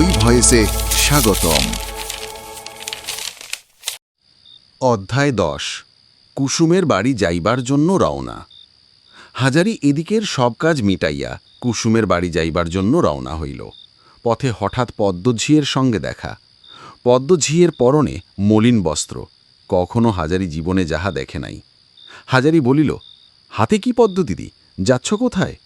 বই ভয়েসে স্বাগতম। অধ্যায় দশ, কুসুমের বাড়ি যাইবার জন্য রওনা। হাজারি এদিকের সব কাজ মিটাইয়া কুসুমের বাড়ি যাইবার জন্য রওনা হইল। পথে হঠাৎ পদ্মঝিয়ের সঙ্গে দেখা। পদ্মঝিয়ের পরনে মলিন বস্ত্র, কখনো হাজারি জীবনে যাহা দেখে নাই। হাজারি বলিল, হাতে কি পদ্ম দিদি যাচ্ছ কোথায়?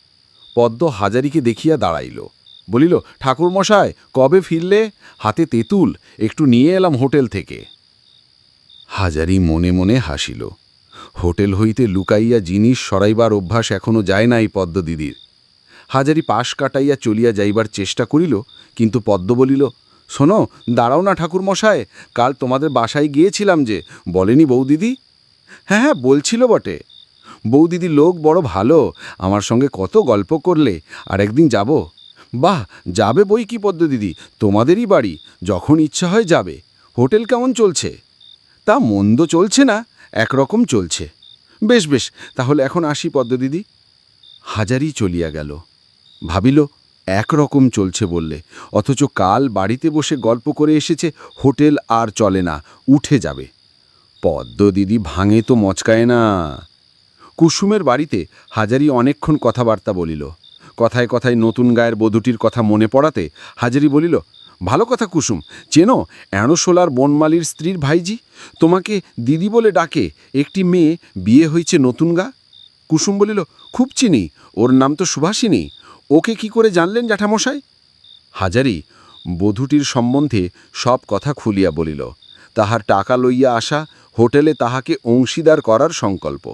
পদ্ম হাজারিকে দেখিয়া দাঁড়াইল। বলিল, ঠাকুরমশায়, কবে ফিরলে? হাতে তেঁতুল, একটু নিয়ে এলাম হোটেল থেকে। হাজারি মনে মনে হাসিল। হোটেল হইতে লুকাইয়া জিনিস সরাইবার অভ্যাস এখনও যায় নাই পদ্ম দিদির। হাজারি পাশ কাটাইয়া চলিয়া যাইবার চেষ্টা করিল, কিন্তু পদ্ম বলিল, শোনো, দাঁড়াও না ঠাকুরমশায়, কাল তোমাদের বাসায় গিয়েছিলাম যে, বলেনি বৌদিদি? হ্যাঁ হ্যাঁ বলছিল বটে। বৌদিদি লোক বড় ভালো, আমার সঙ্গে কত গল্প করলে, আর একদিন যাব। বাহ, যাবে বই কি পদ্ম দিদি? তোমাদেরই বাড়ি, যখন ইচ্ছা হয় যাবে। হোটেল কেমন চলছে? তা মন্দ চলছে না, একরকম চলছে। বেশ বেশ, তাহলে এখন আসি পদ্ম দিদি। হাজারি চলিয়া গেল। ভাবিল, একরকম চলছে বললে। অথচ কাল বাড়িতে বসে গল্প করে এসেছে, হোটেল আর চলে না, উঠে যাবে। পদ্ম দিদি ভাঙে তো মচকায় না। কুসুমের বাড়িতে হাজারি অনেকক্ষণ কথাবার্তা বলিল। কথায় কথায় নতুন গায়ের বধূটির কথা মনে পড়াতে হাজারি বলিল, ভালো কথা কুসুম, চেনো অ্যানোশোলার বনমালির স্ত্রীর ভাইজি? তোমাকে দিদি বলে ডাকে, একটি মেয়ে বিয়ে হয়েছে নতুন গা? কুসুম বলিল, খুব চিনি, ওর নাম তো সুভাষিনী, ওকে কি করে জানলেন জ্যাঠামশাই? হাজারি বধূটির সম্বন্ধে সব কথা খুলিয়া বলিল, তাহার টাকা লইয়া আসা হোটেলে তাহাকে অংশীদার করার সংকল্প।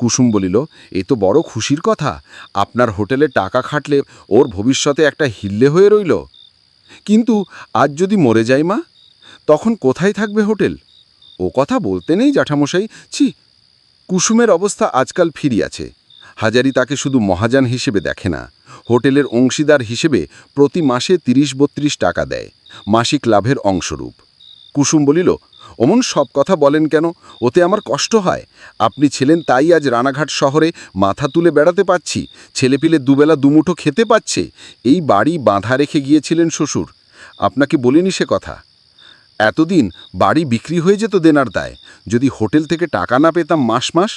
কুসুম বলিল, এ তো বড় খুশির কথা। আপনার হোটেলে টাকা খাটলে ওর ভবিষ্যতে একটা হিল্লে হয়ে রইল। কিন্তু আজ যদি মরে যায় মা, তখন কোথায় থাকবে হোটেল? ও কথা বলতে নেই জ্যাঠামশাই। ছি, কুসুমের অবস্থা আজকাল ফিরিয়াছে। হাজারি তাকে শুধু মহাজান হিসেবে দেখে না, হোটেলের অংশীদার হিসেবে প্রতি মাসে তিরিশ বত্রিশ টাকা দেয়, মাসিক লাভের অংশরূপ। কুসুম বলিল অমন সব কথা বলেন কেন? ওতে আমার কষ্ট হয়। আপনি ছিলেন তাই আজ রানাঘাট শহরে মাথা তুলে বেড়াতে পাচ্ছি ছেলেপিলে দুবেলা দুমুঠো খেতে পাচ্ছে, এই বাড়ি বাঁধা রেখে গিয়েছিলেন শ্বশুর। আপনাকে বলিনি সে কথা? এতদিন বাড়ি বিক্রি হয়ে যেত দেনার দায়, যদি হোটেল থেকে টাকা না পেতাম মাস মাস,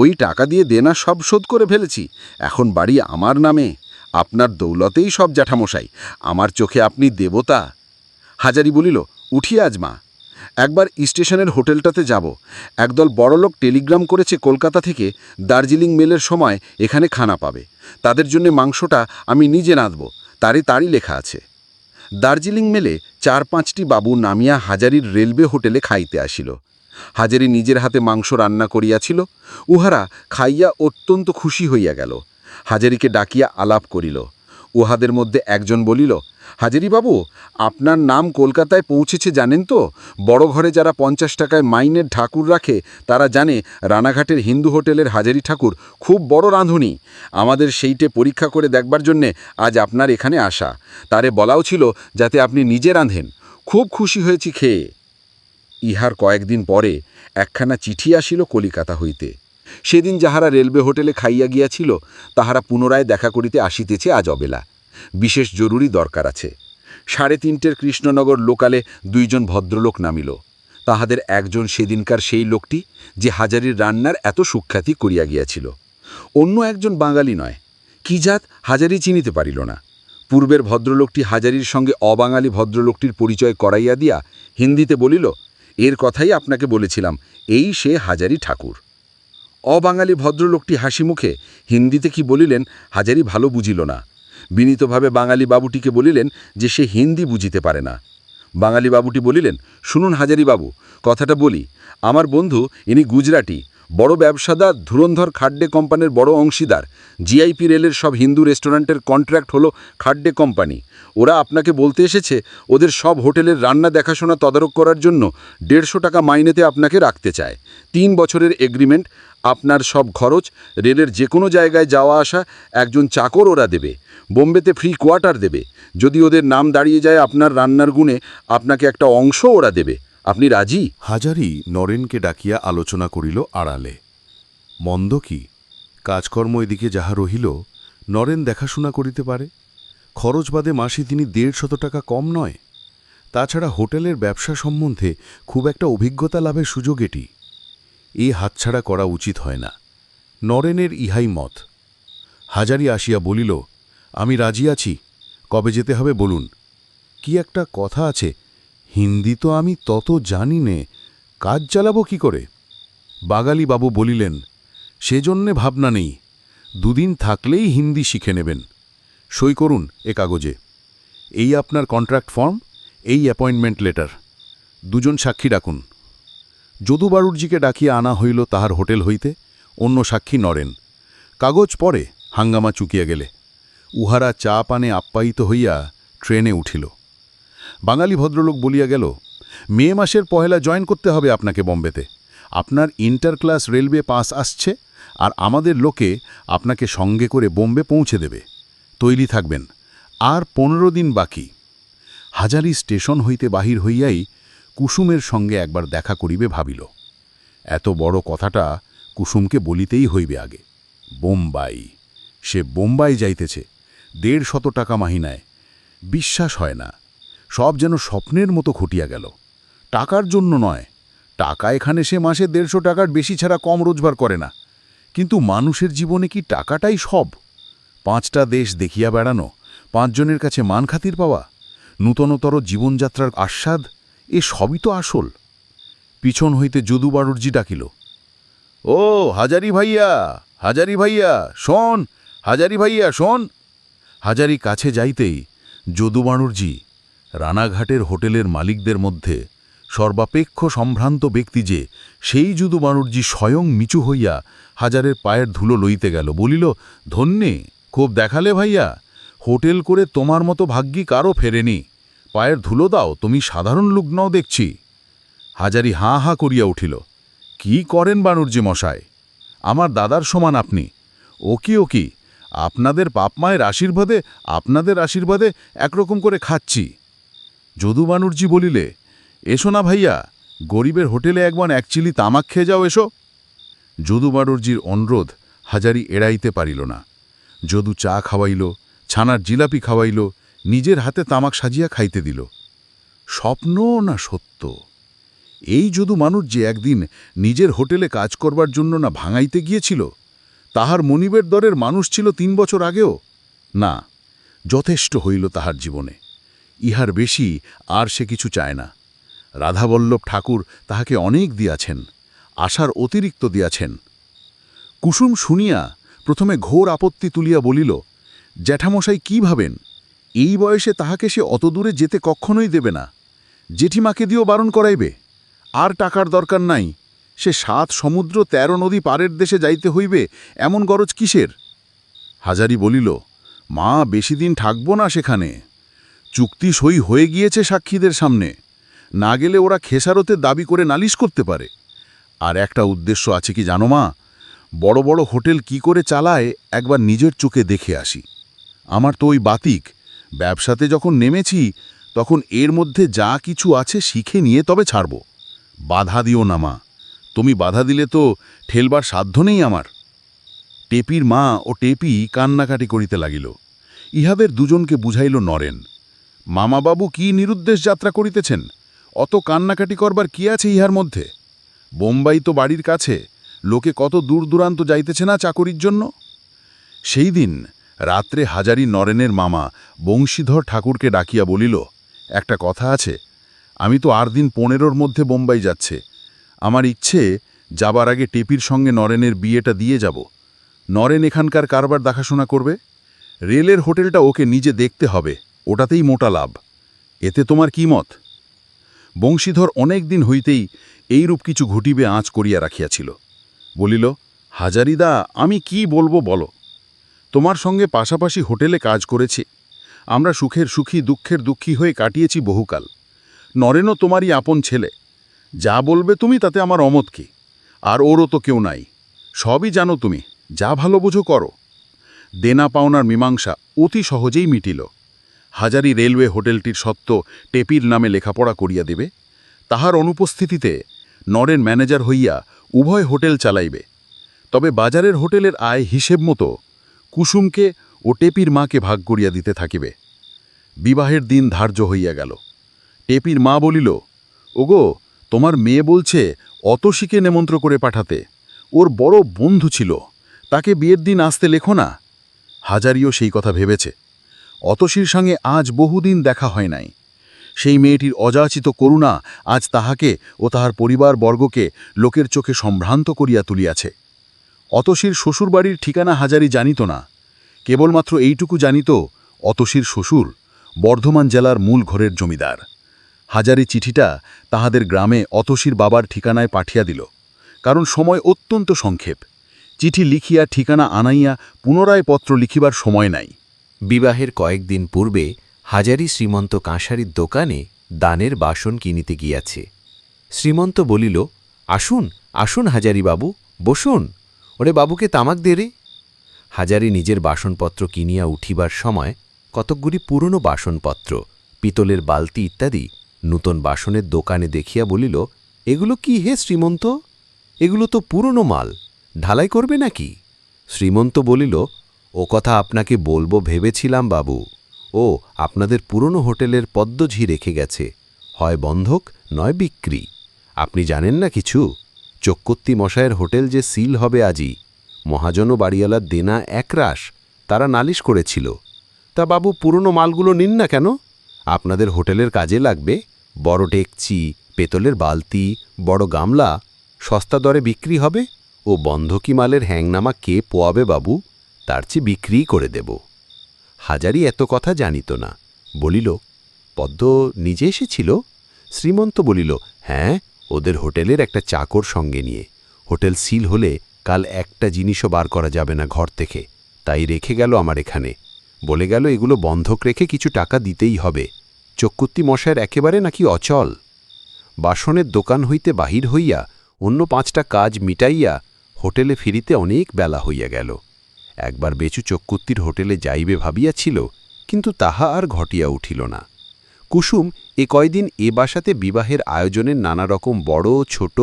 ওই টাকা দিয়ে দেনা সব শোধ করে ফেলেছি, এখন বাড়ি আমার নামে। আপনার দৌলতেই সব জ্যাঠামশাই, আমার চোখে আপনি দেবতা। হাজারি বলিল, উঠি আজ মা। একবার স্টেশনের হোটেলটাতে যাব। একদল বড়লোক টেলিগ্রাম করেছে কলকাতা থেকে দার্জিলিং মেলের সময় এখানে খানা পাবে। তাদের জন্য মাংসটা আমি নিজে নাঁধব তারই তারই লেখা আছে। দার্জিলিং মেলে চার পাঁচটি বাবু নামিয়া হাজারির রেলওয়ে হোটেলে খাইতে আসিল। হাজারি নিজের হাতে মাংস রান্না করিয়াছিল, উহারা খাইয়া অত্যন্ত খুশি হইয়া গেল। হাজারিকে ডাকিয়া আলাপ করিল। উহাদের মধ্যে একজন বলিল, হাজারিবাবু, আপনার নাম কলকাতায় পৌঁছেছে জানেন তো? বড় ঘরে যারা পঞ্চাশ টাকায় মাইনের ঠাকুর রাখে, তারা জানে রানাঘাটের হিন্দু হোটেলের হাজারি ঠাকুর খুব বড় রাঁধুনি। আমাদের সেইটে পরীক্ষা করে দেখবার জন্যে আজ আপনার এখানে আসা। তারে বলাও ছিল যাতে আপনি নিজে রাঁধেন। খুব খুশি হয়েছি খেয়ে। ইহার কয়েকদিন পরে একখানা চিঠি আসিল কলিকাতা হইতে। সেদিন যাহারা রেলওয়ে হোটেলে খাইয়া গিয়াছিল, তাহারা পুনরায় দেখা করিতে আসিতেছে আজ অবেলা। বিশেষ জরুরি দরকার আছে। সাড়ে তিনটের কৃষ্ণনগর লোকালে দুইজন ভদ্রলোক নামিল। তাহাদের একজন সেদিনকার সেই লোকটি, যে হাজারির রান্নার এত সুখ্যাতি করিয়া গিয়াছিল। অন্য একজন বাঙালি নয়। কি জাত, হাজারি চিনিতে পারিল না। পূর্বের ভদ্রলোকটি হাজারির সঙ্গে অবাঙালি ভদ্রলোকটির পরিচয় করাইয়া দিয়া হিন্দিতে বলিল, এর কথাই আপনাকে বলেছিলাম, এই সে হাজারি ঠাকুর। অবাঙালি ভদ্রলোকটি হাসি মুখে হিন্দিতে কি বলিলেন হাজারি ভালো বুঝিল না। বিনীতভাবে বাঙালি বাবুটিকে বলিলেন যে সে হিন্দি বুঝিতে পারে না। বাঙালি বাবুটি বলিলেন, শুনুন হাজারি বাবু, কথাটা বলি। আমার বন্ধু, ইনি গুজরাটি, বড় ব্যবসাদার ধুরন্ধর খাড্ডে কোম্পানির বড় অংশীদার। জিআইপি রেলের সব হিন্দু রেস্টুরেন্টের কন্ট্রাক্ট হলো খাড্ডে কোম্পানি। ওরা আপনাকে বলতে এসেছে, ওদের সব হোটেলের রান্না দেখাশোনা তদারক করার জন্য দেড়শো টাকা মাইনেতে আপনাকে রাখতে চায়। তিন বছরের এগ্রিমেন্ট, আপনার সব খরচ, রেলের যে কোনো জায়গায় যাওয়া আসা, একজন চাকর ওরা দেবে। বোম্বেতে ফ্রি কোয়ার্টার দেবে। যদি ওদের নাম দাঁড়িয়ে যায় আপনার রান্নার গুণে, আপনাকে একটা অংশ ওরা দেবে। আপনি রাজি? হাজারি নরেনকে ডাকিয়া আলোচনা করিল আড়ালে। মন্দ কি? কাজকর্ম এদিকে যাহা রহিল, নরেন দেখাশোনা করিতে পারে? খরচ বাদে মাসে তিনি দেড়শত টাকা কম নয়। তাছাড়া হোটেলের ব্যবসা সম্বন্ধে খুব একটা অভিজ্ঞতা লাভের সুযোগ এটি। এই হাতছাড়া করা উচিত হয় না। নরেনের ইহাই মত। হাজারি আসিয়া বলিল, আমি রাজি আছি, কবে যেতে হবে বলুন। কি একটা কথা আছে, হিন্দি তো আমি তত জানি নে, কাজ চালাবো কি করে? বাগালি বাবু বলিলেন, সেজন্যে ভাবনা নেই, দুদিন থাকলেই হিন্দি শিখে নেবেন। সই করুন এ কাগজে। এই আপনার কন্ট্রাক্ট ফর্ম এই অ্যাপয়েন্টমেন্ট লেটার দুজন সাক্ষী ডাকুন। যদু বাড়ুরজিকে ডাকিয়া আনা হইল তাহার হোটেল হইতে, অন্য সাক্ষী নরেন। কাগজ পরে হাঙ্গামা চুকিয়া গেলে। উহারা চা পানে আপ্যায়িত হইয়া ট্রেনে উঠিল। বাঙালি ভদ্রলোক বলিয়া গেল, মে মাসের পহেলা জয়েন করতে হবে আপনাকে বম্বেতে। আপনার ইন্টার ক্লাস রেলওয়ে পাস আসছে আর আমাদের লোকে আপনাকে সঙ্গে করে বোম্বে পৌঁছে দেবে। তৈরি থাকবেন। আর পনেরো দিন বাকি। হাজারি স্টেশন হইতে বাহির হইয়াই কুসুমের সঙ্গে একবার দেখা করিবে ভাবিল। এত বড় কথাটা কুসুমকে বলিতেই হইবে আগে। বোম্বাই, সে বোম্বাই যাইতেছে, দেড় শত টাকা মাহিনায়। বিশ্বাস হয় না, সব যেন স্বপ্নের মতো ঘটিয়া গেল। টাকার জন্য নয়, টাকা এখানে সে মাসে দেড়শো টাকার বেশি ছাড়া কম রোজগার করে না। কিন্তু মানুষের জীবনে কি টাকাটাই সব? পাঁচটা দেশ দেখিয়া বেড়ানো, পাঁচজনের কাছে মান খাতির পাওয়া, নূতনতর জীবনযাত্রার আস্বাদ, এ সবই তো আসল। পিছন হইতে যদু বাড়ুর্জি ডাকিল, ও, হাজারি ভাইয়া হাজারি ভাইয়া, শোন, হাজারি ভাইয়া, শোন। হাজারি কাছে যাইতেই যদু বাণুর্জি রানাঘাটের হোটেলের মালিকদের মধ্যে সর্বাপেক্ষ সম্ভ্রান্ত ব্যক্তি যে, সেই যদু বাণুর্জি স্বয়ং মিচু হইয়া হাজারের পায়ের ধুলো লইতে গেল, বলিল, ধন্যে। খুব দেখালে ভাইয়া? হোটেল করে তোমার মতো ভাগ্যি কারও ফেরেনি। পায়ের ধুলো দাও, তুমি সাধারণ লোক নও দেখছি। হাজারি হাঁ হাঁ করিয়া উঠিল। কি করেন বানুর্জি মশায়? আমার দাদার সমান আপনি। ও কি ও কি? আপনাদের পাপমায়ের আশীর্বাদে, আপনাদের আশীর্বাদে একরকম করে খাচ্ছি। যদু বানুর্জি বলিলে, এসো না ভাইয়া, গরিবের হোটেলে একবার এক চিলি তামাক খেয়ে যাও এসো। যদু বানুর্জির অনুরোধ হাজারি এড়াইতে পারিল না। যদু চা খাওয়াইল, ছানার জিলাপি খাওয়াইল, নিজের হাতে তামাক সাজিয়া খাইতে দিল। স্বপ্ন না সত্য? এই যদু মানুষ যে একদিন নিজের হোটেলে কাজ করবার জন্য না ভাঙাইতে গিয়েছিল, তাহার মনিবের দরের মানুষ ছিল তিন বছর আগেও? না, যথেষ্ট হইল তাহার জীবনে। ইহার বেশি আর সে কিছু চায় না। রাধাবল্লভ ঠাকুর তাহাকে অনেক দিয়াছেন, আশার অতিরিক্ত দিয়াছেন। কুসুম শুনিয়া প্রথমে ঘোর আপত্তি তুলিয়া বলিল, জ্যাঠামশাই, কি ভাবেন? এই বয়সে তাহাকে সে অত দূরে যেতে কখনোই দেবে না। জেঠিমাকে দিয়েও বারণ করাইবে। আর টাকার দরকার নাই। সে সাত সমুদ্র তেরো নদী পারের দেশে যাইতে হইবে, এমন গরজ কিসের? হাজারি বলিল, মা, বেশি দিন থাকব না সেখানে। চুক্তি সই হয়ে গিয়েছে সাক্ষীদের সামনে। না গেলে ওরা খেসারতে দাবি করে নালিশ করতে পারে। আর একটা উদ্দেশ্য আছে কি জানো মা? বড় বড় হোটেল কি করে চালায় একবার নিজের চোখে দেখে আসি। আমার তো ওই বাতিক। ব্যবসাতে যখন নেমেছি, তখন এর মধ্যে যা কিছু আছে শিখে নিয়ে তবে ছাড়ব। বাধা দিও না, মা। তুমি বাধা দিলে তো ঠেলবার সাধ্য নেই আমার। টেপির মা ও টেপি কান্নাকাটি করিতে লাগিল। ইহাদের দুজনকে বুঝাইল নরেন, মামাবাবু কি নিরুদ্দেশ যাত্রা করিতেছেন? অত কান্নাকাটি করবার কি আছে ইহার মধ্যে? বোম্বাই তো বাড়ির কাছে লোকে কত দূর দূরান্ত যাইতেছে না চাকরির জন্য? সেই দিন রাত্রে হাজারি নরেনের মামা বংশীধর ঠাকুরকে ডাকিয়া বলিল, একটা কথা আছে, আমি তো আর দিন পনেরোর মধ্যে বোম্বাই যাচ্ছে। আমার ইচ্ছে যাবার আগে টেপির সঙ্গে নরেনের বিয়েটা দিয়ে যাব। নরেন এখানকার কারবার দেখাশোনা করবে। রেলের হোটেলটা ওকে নিজে দেখতে হবে, ওটাতেই মোটা লাভ। এতে তোমার কি মত? বংশীধর অনেক দিন হইতেই এইরূপ কিছু ঘটিবে আঁচ করিয়া রাখিয়াছিল। বলিল, হাজারিদা, আমি কি বলব বলো। তোমার সঙ্গে পাশাপাশি হোটেলে কাজ করেছি। আমরা সুখের সুখী, দুঃখের দুঃখী হয়ে কাটিয়েছি বহুকাল। নরেনও তোমারই আপন ছেলে। যা বলবে তুমি, তাতে আমার অমত কি? আর ওরও তো কেউ নাই। সবই জানো তুমি, যা ভালো বুঝো করো। দেনা পাওনার মীমাংসা অতি সহজেই মিটিল। হাজারি রেলওয়ে হোটেলটির সত্ত্ব টেপির নামে লেখাপড়া করিয়া দেবে। তাহার অনুপস্থিতিতে নরেন ম্যানেজার হইয়া উভয় হোটেল চালাইবে। তবে বাজারের হোটেলের আয় হিসেব মতো কুসুমকে ও টেপির মাকে ভাগ করিয়া দিতে থাকিবে। বিবাহের দিন ধার্য হইয়া গেল। টেপির মা বলিল, ওগো, তোমার মেয়ে বলছে অতসীকে নেমন্ত্র করে পাঠাতে। ওর বড় বন্ধু ছিল, তাকে বিয়ের দিন আসতে লেখো না। হাজারিও সেই কথা ভেবেছে। অতসীর সঙ্গে আজ বহুদিন দেখা হয় নাই। সেই মেয়েটির অযাচিত করুণা আজ তাহাকে ও তাহার পরিবারবর্গকে লোকের চোখে সম্ভ্রান্ত করিয়া তুলিয়াছে। অতসীর শ্বশুরবাড়ির ঠিকানা হাজারি জানিত না। কেবলমাত্র এইটুকু জানিত, অতসীর শ্বশুর, বর্ধমান জেলার মূল ঘরের জমিদার। হাজারি চিঠিটা তাহাদের গ্রামে অতসীর বাবার ঠিকানায় পাঠিয়া দিল। কারণ সময় অত্যন্ত সংক্ষেপ। চিঠি লিখিয়া ঠিকানা আনাইয়া পুনরায় পত্র লিখিবার সময় নাই। বিবাহের কয়েকদিন পূর্বে হাজারি শ্রীমন্ত কাঁসারির দোকানে দানের বাসন কিনিতে গিয়াছে। শ্রীমন্ত বলিল, আসুন আসুন হাজারি বাবু, বসুন। ওরে বাবুকে তামাক দে রে। হাজারি নিজের বাসনপত্র কিনিয়া উঠিবার সময় কতকগুলি পুরনো বাসনপত্র, পিতলের বালতি ইত্যাদি নূতন বাসনের দোকানে দেখিয়া বলিল, এগুলো কি হে শ্রীমন্ত? এগুলো তো পুরনো মাল, ঢালাই করবে নাকি? শ্রীমন্ত বলিল, ও কথা আপনাকে বলব ভেবেছিলাম বাবু। ও, আপনাদের পুরনো হোটেলের পদ্মঝি রেখে গেছে। হয় বন্ধক, নয় বিক্রি। আপনি জানেন না কিছু? চক্কত্তি মশায়ের হোটেল যে সিল হবে আজই। মহাজন বাড়িওয়ালার দেনা একরাশ, তারা নালিশ করেছিল। তা বাবু, পুরনো মালগুলো নিন না কেন? আপনাদের হোটেলের কাজে লাগবে। বড় ডেকচি, পেতলের বালতি, বড় গামলা, সস্তা দরে বিক্রি হবে। ও বন্ধকি মালের হ্যাংনামা কে পোয়াবে বাবু? তার চেয়ে বিক্রিই করে দেব। হাজারি এত কথা জানিত না। বলিল, পদ্ম নিজে এসেছিল? শ্রীমন্ত বলিল হ্যাঁ ওদের হোটেলের একটা চাকর সঙ্গে নিয়ে। হোটেল সিল হলে কাল একটা জিনিসও বার করা যাবে না ঘর থেকে। তাই রেখে গেল আমার এখানে। বলে গেল, এগুলো বন্ধক রেখে কিছু টাকা দিতেই হবে। চক্কুত্তি মশায়ের একেবারে নাকি অচল। বাসনের দোকান হইতে বাহির হইয়া অন্য পাঁচটা কাজ মিটাইয়া হোটেলে ফিরিতে অনেক বেলা হইয়া গেল। একবার বেচু চক্কুত্তির হোটেলে যাইবে ভাবিয়াছিল, কিন্তু তাহা আর ঘটিয়া উঠিল না। কুসুম এ কয়দিন এ বাসাতে বিবাহের আয়োজনের নানা রকম বড়, ছোট,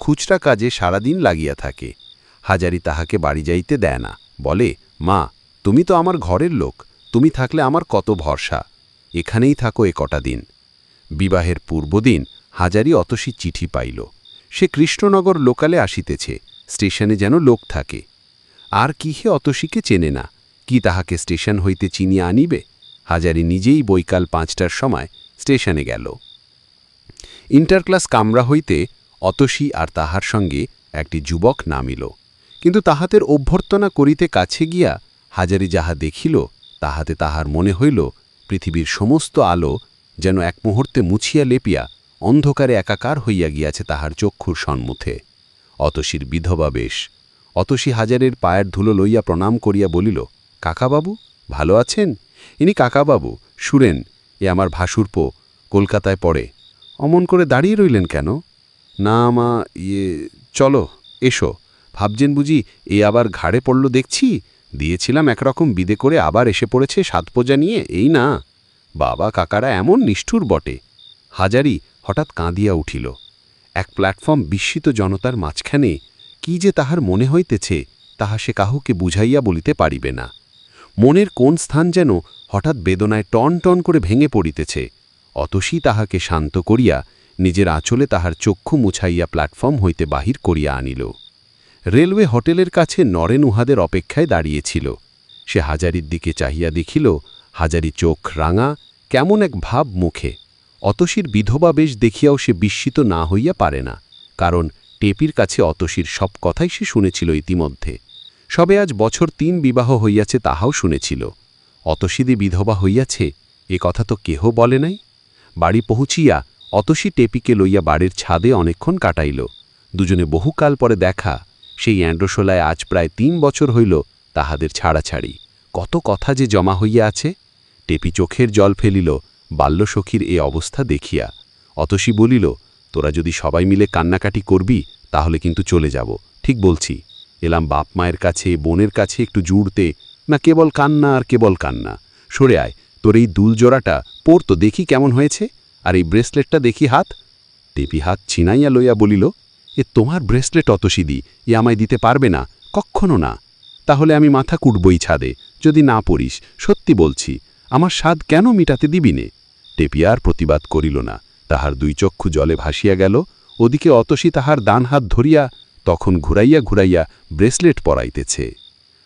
খুচরা কাজে সারাদিন লাগিয়া থাকে। হাজারি তাহাকে বাড়ি যাইতে দেয় না, বলে, মা, তুমি তো আমার ঘরের লোক, তুমি থাকলে আমার কত ভরসা। এখানেই থাকো এ কটা দিন। বিবাহের পূর্বদিন হাজারি অতসী চিঠি পাইল। সে কৃষ্ণনগর লোকালে আসিতেছে, স্টেশনে যেন লোক থাকে। আর কিহে অতসীকে চেনে না? কি তাহাকে স্টেশন হইতে চিনিয়া আনিবে? হাজারি নিজেই বৈকাল পাঁচটার সময় স্টেশনে গেল। ইন্টারক্লাস কামরা হইতে অতসী আর তাহার সঙ্গে একটি যুবক নামিল। কিন্তু তাহাদের অভ্যর্থনা করিতে কাছে গিয়া হাজারি যাহা দেখিল, তাহাতে তাহার মনে হইল, পৃথিবীর সমস্ত আলো যেন এক মুহূর্তে মুছিয়া লেপিয়া অন্ধকারে একাকার হইয়া গিয়াছে তাহার চক্ষুর সম্মুখে। অতসীর বিধবা বেশ। অতসী হাজারের পায়ের ধুলো লইয়া প্রণাম করিয়া বলিল, কাকাবাবু, ভালো আছেন? ইনি কাকাবাবু, সুরেন, এ আমার ভাসুরপো কলকাতায় পড়ে। অমন করে দাঁড়িয়ে রইলেন কেন? না মা ইয়ে চলো, এসো। ভাবছেন বুঝি এ আবার ঘাড়ে পড়ল দেখছি? দিয়েছিলাম একরকম বিদে করে আবার এসে পড়েছে সাতপোজা নিয়ে, এই না। বাবা কাকারা এমন নিষ্ঠুর বটে। হাজারি হঠাৎ কাঁদিয়া উঠিল। এক প্ল্যাটফর্ম বিস্মিত জনতার মাঝখানে কি যে তাহার মনে হইতেছে, তাহা সে কাহুকে বুঝাইয়া বলিতে পারিবে না। মনের কোন স্থান যেন হঠাৎ বেদনায় টন টন করে ভেঙে পড়িতেছে, অতসী তাহাকে শান্ত করিয়া নিজের আঁচলে তাহার চক্ষু মুছাইয়া প্ল্যাটফর্ম হইতে বাহির করিয়া আনিল। রেলওয়ে হোটেলের কাছে নরেন উহাদের অপেক্ষায় দাঁড়িয়েছিল। সে হাজারির দিকে চাহিয়া দেখিল, হাজারি চোখ রাঙা, কেমন এক ভাব মুখে। অতসীর বিধবা বেশ দেখিয়াও সে বিস্মিত না হইয়া পারে না, কারণ টেপির কাছে অতসীর সব কথাই সে শুনেছিল ইতিমধ্যে। সবে আজ বছর তিন বিবাহ হইয়াছে তাহাও শুনেছিল। অতসীদি বিধবা হইয়াছে, এ কথা তো কেহ বলে নাই। বাড়ি পৌঁছিয়া অতসী টেপিকে লইয়া বাড়ির ছাদে অনেকক্ষণ কাটাইল। দুজনে বহুকাল পরে দেখা, সেই অ্যান্ড্রোশোলায় আজ প্রায় তিন বছর হইল তাহাদের ছাড়াছাড়ি। কত কথা যে জমা হইয়া আছে। টেপি চোখের জল ফেলিল, বাল্যসখীর এ অবস্থা দেখিয়া। অতসী বলিল তোরা যদি সবাই মিলে কান্নাকাটি করবি, তাহলে কিন্তু চলে যাব। ঠিক বলছি। এলাম বাপ মায়ের কাছে, বোনের কাছে একটু জুড়তে, না কেবল কান্না আর কেবল কান্না। সরে আয়, তোর এই দুল জোড়াটা পর তো দেখি কেমন হয়েছে, আর এই ব্রেসলেটটা দেখি হাত। টেপি হাত ছিনাইয়া লইয়া বলিল, এ তোমার ব্রেসলেট অতসিদি এ আমায় দিতে পারবে না কক্ষণও না। তাহলে আমি মাথা কুটবই ছাদে, যদি না পড়িস, সত্যি বলছি, আমার স্বাদ কেন মিটাতে দিবিনে টেপিয়ার প্রতিবাদ করিল না। তাহার দুই চক্ষু জলে ভাসিয়া গেল, ওদিকে অতসী তাহার ডান হাত ধরিয়া তখন ঘুরাইয়া ঘুরাইয়া ব্রেসলেট পরাইতেছে।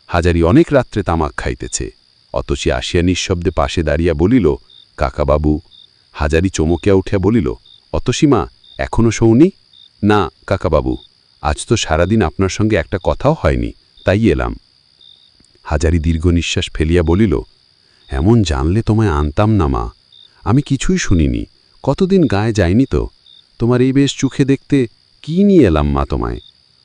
হাজারি অনেক রাত্রে তামাক খাইতেছে। অতসী আসিয়া নিঃশব্দে পাশে দাঁড়িয়া বলিল, কাকাবাবু। হাজারি চমকিয়া উঠিয়া বলিল অতসীমা এখনও শৌনি না, কাকাবাবু, আজ তো সারাদিন আপনার সঙ্গে একটা কথাও হয়নি, তাই এলাম। হাজারি দীর্ঘ নিঃশ্বাস ফেলিয়া বলিল, এমন জানলে তোমায় আনতাম না মা, আমি কিছুই শুনিনি। কতদিন গায়ে যায়নি তো? তোমার এই বেশ চোখে দেখতে কি নিয়ে এলাম মা তোমায়?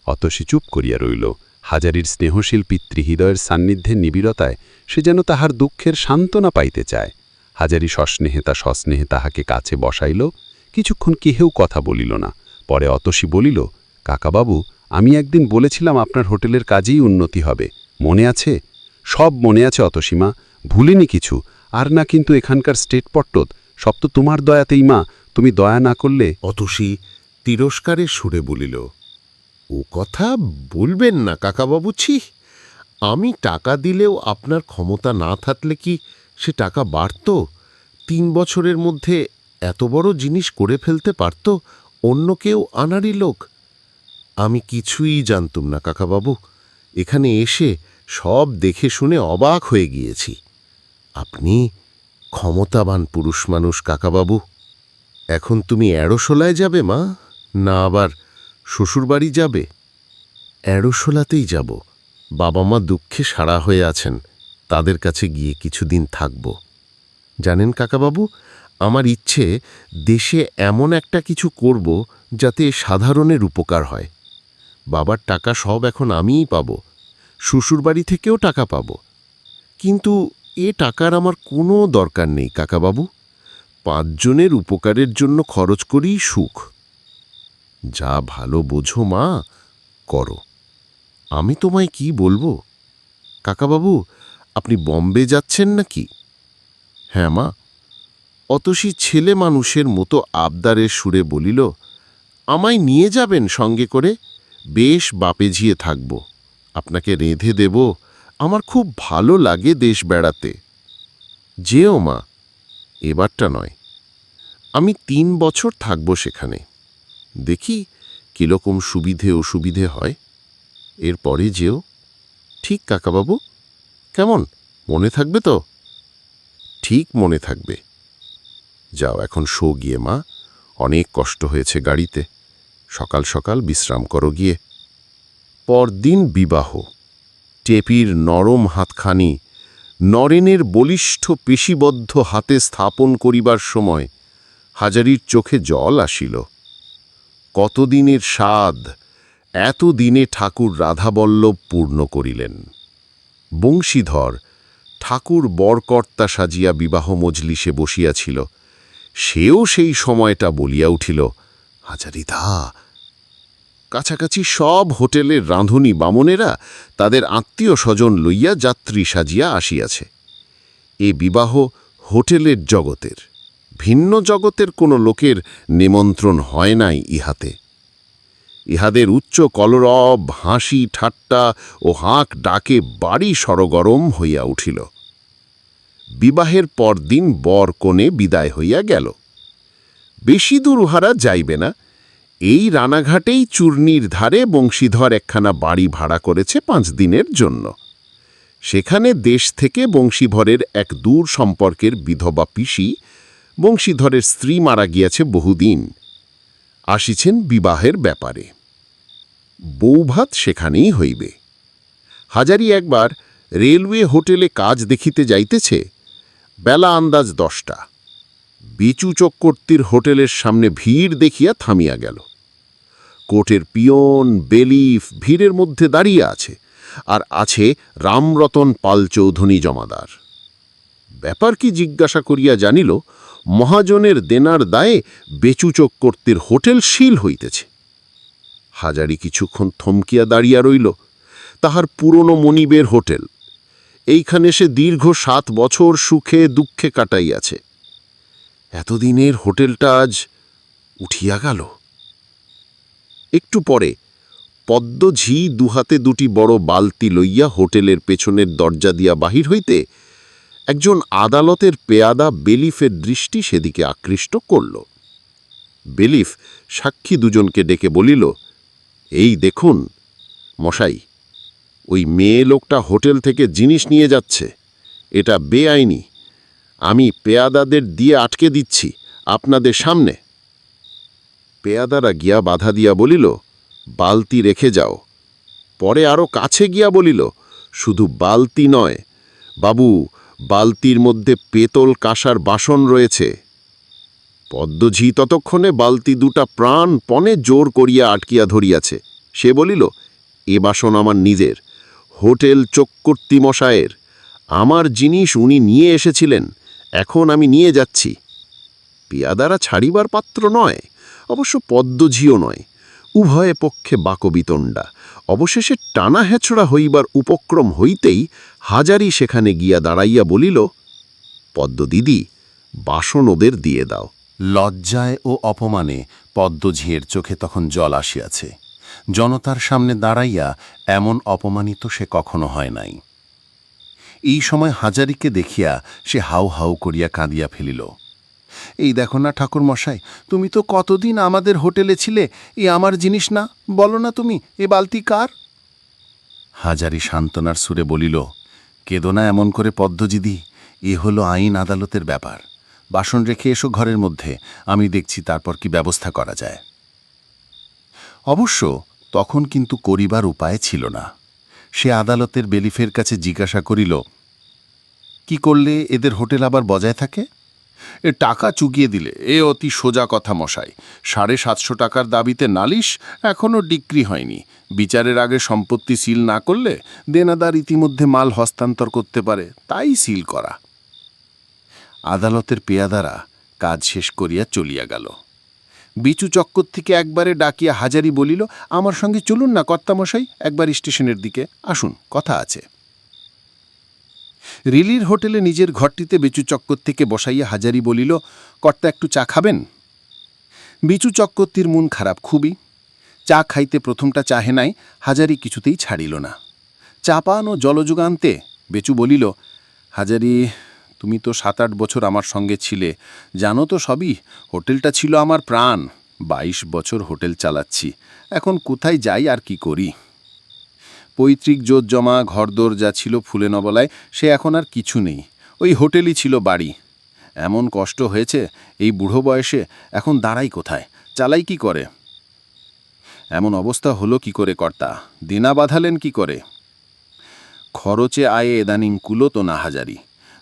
অতসী চুপ করিয়া রইল। হাজারির স্নেহশীল পিতৃহৃদয়ের সান্নিধ্যের নিবিড়তায় সে যেন তাহার দুঃখের সান্ত্বনা পাইতে চায়। হাজারি সস্নেহেতা সস্নেহে তাহাকে কাছে বসাইল। কিছুক্ষণ কেহেও কথা বলিল না। পরে অতসী বলিল, কাকাবাবু, আমি একদিন বলেছিলাম আপনার হোটেলের কাজেই উন্নতি হবে। মনে আছে? সব মনে আছে অতসীমা ভুলিনি কিছু। আর না কিন্তু এখানকার স্টেট পট্টত সব তো তোমার দয়াতেই, মা। তুমি দয়া না করলে অতসী তিরস্কারে সুরে বলিল, ও কথা বলবেন না কাকাবাবু, ছি। আমি টাকা দিলেও আপনার ক্ষমতা না থাকলে কি সে টাকা বাড়ত? তিন বছরের মধ্যে এত বড় জিনিস করে ফেলতে পারত? অন্য কেউ আনারই লোক? আমি কিছুই জানতুম না কাকাবাবু। এখানে এসে সব দেখে শুনে অবাক হয়ে গিয়েছি। আপনি ক্ষমতাবান পুরুষ মানুষ, কাকাবাবু। এখন তুমি এড়োশোলায় যাবে, মা? না আবার শ্বশুরবাড়ি যাবে? এড়োশোলাতেই যাব। বাবা মা দুঃখে সারা হয়ে আছেন। তাদের কাছে গিয়ে কিছুদিন থাকব। জানেন কাকাবাবু, আমার ইচ্ছে দেশে এমন একটা কিছু করব যাতে সাধারণের উপকার হয়। বাবার টাকা সব এখন আমিই পাব। শ্বশুরবাড়ি থেকেও টাকা পাব। কিন্তু এ টাকার আমার কোনো দরকার নেই, কাকাবাবু। পাঁচজনের উপকারের জন্য খরচ করেই সুখ। যা ভালো বোঝো মা, করো। আমি তোমায় কি বলব? কাকাবাবু, আপনি বম্বে যাচ্ছেন নাকি? হ্যাঁ মা। অতসী ছেলে মানুষের মতো আবদারের সুরে বলিল, আমায় নিয়ে যাবেন সঙ্গে করে? বেশ বাপে ঝিয়ে থাকব। আপনাকে রেঁধে দেব আমার খুব ভালো লাগে দেশ বেড়াতে। যেও মা, এবারটা নয়। আমি তিন বছর থাকব সেখানে। দেখি কীরকম সুবিধে অসুবিধে হয়। এরপরে যেও। ঠিক কাকাবাবু, কেমন? মনে থাকবে তো? ঠিক মনে থাকবে। যাও এখন শো গিয়ে মা, অনেক কষ্ট হয়েছে গাড়িতে। সকাল সকাল বিশ্রাম করো গিয়ে। পরদিন বিবাহ। টেপির নরম হাতখানি, নরেনের বলিষ্ঠ পেশিবদ্ধ হাতে স্থাপন করিবার সময় হাজারির চোখে জল আসিল। কতদিনের স্বাদ এত দিনে ঠাকুর রাধাবল্লভ পূর্ণ করিলেন। বংশীধর, ঠাকুর বরকর্তা সাজিয়া বিবাহ মজলিসে বসিয়াছিল, সেও সেই সময়টা বলিয়া উঠিল, হাজারিদা কাছাকাছি সব হোটেলের রাঁধুনি বামনেরা তাদের আত্মীয় স্বজন লইয়া যাত্রী সাজিয়া আসিয়াছে। এ বিবাহ হোটেলের জগতের, ভিন্ন জগতের কোনো লোকের নিমন্ত্রণ হয় নাই ইহাতে। ইহাদের উচ্চ কলরব, হাসি, ঠাট্টা ও হাঁক ডাকে বাড়ি সরগরম হইয়া উঠিল। বিবাহের পরদিন বর কোণে বিদায় হইয়া গেল। বেশি দূর উহারা যাইবে না এই রানাঘাটেই চূর্ণির ধারে বংশীধর একখানা বাড়ি ভাড়া করেছে পাঁচ দিনের জন্য। সেখানে দেশ থেকে বংশীধরের এক দূর সম্পর্কের বিধবা পিসি বংশীধরের স্ত্রী মারা গিয়াছে বহুদিন। আসিছেন বিবাহের ব্যাপারে। বৌভাত সেখানেই হইবে। হাজারি একবার রেলওয়ে হোটেলে কাজ দেখিতে যাইতেছে, বেলা আন্দাজ দশটা। বিচু চক্রবর্তীর হোটেলের সামনে ভিড় দেখিয়া থামিয়া গেল। কোর্টের পিয়ন, বেলিফ, ভিড়ের মধ্যে দাঁড়িয়ে আছে। আর আছে রামরতন পাল চৌধুরী জমাদার। ব্যাপার কি জিজ্ঞাসা করিয়া জানিল, মহাজনের দেনার দায়ে বেচু চক্রবর্তীর হোটেল শিল হইতেছে। হাজারি কিছুক্ষণ থমকিয়া দাঁড়িয়া রইল। তাহার পুরনো মনিবের হোটেল। এইখানে সে দীর্ঘ সাত বছর সুখে দুঃখে কাটাইয়াছে। এতদিনের হোটেলটা আজ উঠিয়া গেল। একটু পরে পদ্মঝি দুহাতে দুটি বড় বালতি লইয়া হোটেলের পেছনের দরজা দিয়া বাহির হইতে একজন আদালতের পেয়াদা বেলিফের দৃষ্টি সেদিকে আকৃষ্ট করল। বেলিফ সাক্ষী দুজনকে ডেকে বলিল, এই দেখুন, মশাই, ওই মেয়ে লোকটা হোটেল থেকে জিনিস নিয়ে যাচ্ছে। এটা বেআইনি। আমি পেয়াদাদের দিয়ে আটকে দিচ্ছি আপনাদের সামনে। পেয়াদারা গিয়া বাধা দিয়া বলিল, বালতি রেখে যাও। পরে আরও কাছে গিয়া বলিল, শুধু বালতি নয়, বাবু, বালতির মধ্যে পেতল কাঁসার বাসন রয়েছে। পদ্মঝি ততক্ষণে বালতি দুটা প্রাণ পণে জোর করিয়া আটকিয়া ধরিয়াছে। সে বলিল, এ বাসন আমার নিজের, হোটেল চক্কর্তি মশায়ের আমার জিনিস উনি নিয়ে এসেছিলেন, এখন আমি নিয়ে যাচ্ছি। পেয়াদারা ছাড়িবার পাত্র নয় অবশ্য পদ্মঝিও নয়, উভয়ে পক্ষে বাকবিতণ্ডা। অবশেষে টানা হেঁচড়া হইবার উপক্রম হইতেই হাজারি সেখানে গিয়া দাঁড়াইয়া বলিল, পদ্ম দিদি, বাসন ওদের দিয়ে দাও। লজ্জায় ও অপমানে পদ্মঝিয়ের চোখে তখন জল আসিয়াছে। জনতার সামনে দাঁড়াইয়া এমন অপমানিত সে কখনো হয় নাই। এই সময় হাজারিকে দেখিয়া সে হাউ হাউ করিয়া কাঁদিয়া ফেলিল। এই দেখো না ঠাকুর মশাই তুমি তো কতদিন আমাদের হোটেলে ছিলে? এ আমার জিনিস না, বলো না তুমি, এ বালতি কার? হাজারি সান্ত্বনার সুরে বলিল, কেদো না এমন করে পদ্মজিদি, এ হলো আইন আদালতের ব্যাপার। বাসন রেখে এসো ঘরের মধ্যে, আমি দেখছি তারপর কি ব্যবস্থা করা যায়। অবশ্য তখন কিন্তু করিবার উপায় ছিল না। সে আদালতের বেলিফের কাছে জিজ্ঞাসা করিল, কি করলে এদের হোটেল আবার বজায় থাকে? এ টাকা চুকিয়ে দিলে। এ অতি সোজা কথা মশাই। সাড়ে সাতশো টাকার দাবিতে নালিশ এখনও ডিক্রি হয়নি। বিচারের আগে সম্পত্তি সিল না করলে দেনাদার ইতিমধ্যে মাল হস্তান্তর করতে পারে, তাই সিল করা। আদালতের পেয়াদারা কাজ শেষ করিয়া চলিয়া গেল। বিচু চক্কর থেকে একবারে ডাকিয়া হাজারি বলিল, আমার সঙ্গে চলুন না কর্তামশাই একবার স্টেশনের দিকে আসুন, কথা আছে। রিলির হোটেলে নিজের ঘরটিতে বিচু চক্কর থেকে বসাইয়া হাজারি বলিল, কর্তা, একটু চা খাবেন? বিচু চক্করটির মন খারাপ খুবই। চা খাইতে প্রথমটা চাহে নাই, হাজারি কিছুতেই ছাড়িল না। চা পান ও জলযোগ আনতে বেচু বলিল, হাজারি, তুমি তো সাত আট বছর আমার সঙ্গে ছিলে। জানো তো সবই, হোটেলটা ছিল আমার প্রাণ। বাইশ বছর হোটেল চালাচ্ছি। এখন কোথায় যাই আর কি করি? পৈতৃক জোত জমা, ঘরদোর যা ছিল ফুলে নবলায়, সে এখন আর কিছু নেই। ওই হোটেলই ছিল বাড়ি। এমন কষ্ট হয়েছে, এই বুড়ো বয়সে এখন দাঁড়াই কোথায়? চালাই কি করে? এমন অবস্থা হলো কি করে কর্তা? দিনা বাঁধালেন কি করে? খরচে আয়ে এদানিং কুলো তো না হাজারি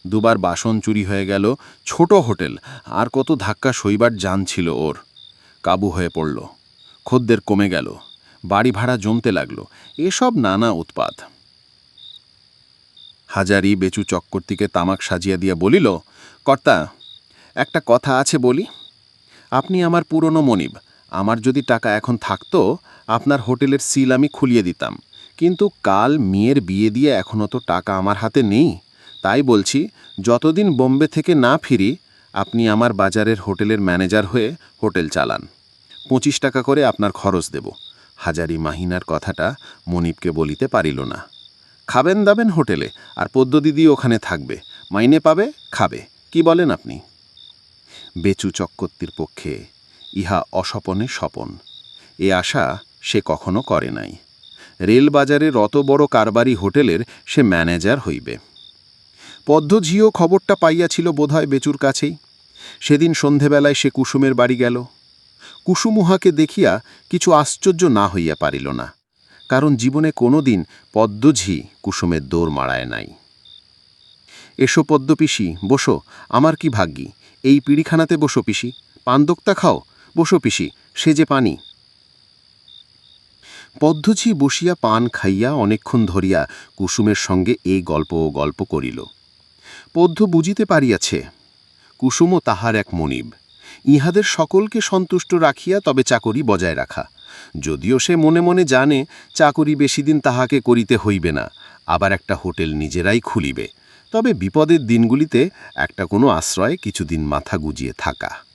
দুবার বাসন চুরি হয়ে গেল, ছোট হোটেল, আর কত ধাক্কা সইবার যান ছিল ওর। কাবু হয়ে পড়ল। খদ্দের কমে গেল। বাড়ি ভাড়া জমতে লাগল। এসব নানা উৎপাত। হাজারি বেচু চক্করটিকে তামাক সাজিয়া দিয়া বলিল, কর্তা, একটা কথা আছে বলি। আপনি আমার পুরনো মনিব। আমার যদি টাকা এখন থাকতো, আপনার হোটেলের সিল আমি খুলিয়ে দিতাম। কিন্তু কাল মেয়ের বিয়ে দিয়ে এখনও তো টাকা আমার হাতে নেই। তাই বলছি, যতদিন বোম্বে থেকে না ফিরি, আপনি আমার বাজারের হোটেলের ম্যানেজার হয়ে হোটেল চালান। পঁচিশ টাকা করে আপনার খরচ দেব। হাজারি মাহিনার কথাটা মনিবকে বলিতে পারিল না। খাবেন দাবেন হোটেলে, আর পদ্মদিদি ওখানে থাকবে। মাইনে পাবে, খাবে। কি বলেন আপনি? বেচু চক্কর্তির পক্ষে ইহা অস্বপনে স্বপন। এ আশা সে কখনো করে নাই। রেলবাজারের অত বড় কারবারি হোটেলের সে ম্যানেজার হইবে। পদ্মঝিও খবরটা পাইয়াছিল বোধহয় বেচুর কাছেই। সেদিন সন্ধেবেলায় সে কুসুমের বাড়ি গেল। কুসুম উহাকে দেখিয়া কিছু আশ্চর্য না হইয়া পারিল না, কারণ জীবনে কোনো দিন পদ্মঝি কুসুমের দৌড় মারায় নাই। এসো পদ্মপিসি বসো, আমার কি ভাগ্যি, এই পিড়িখানাতে বসো পিসি, পান্দোক্তা খাও, বসো পিসি, সে যে পানি। পদ্মঝি বসিয়া পান খাইয়া অনেকক্ষণ ধরিয়া কুসুমের সঙ্গে এই গল্প ও গল্প করিল। পদ্ম বুঝিতে পারিয়াছে, কুসুমও তাহার এক মনিব। ইহাদের সকলকে সন্তুষ্ট রাখিয়া তবে চাকরি বজায় রাখা। যদিও সে মনে মনে জানে, চাকরি বেশিদিন তাহাকে করিতে হইবে না, আবার একটা হোটেল নিজেরাই খুলিবে। তবে বিপদের দিনগুলিতে একটা কোনো আশ্রয়ে কিছুদিন মাথা গুজিয়ে থাকা।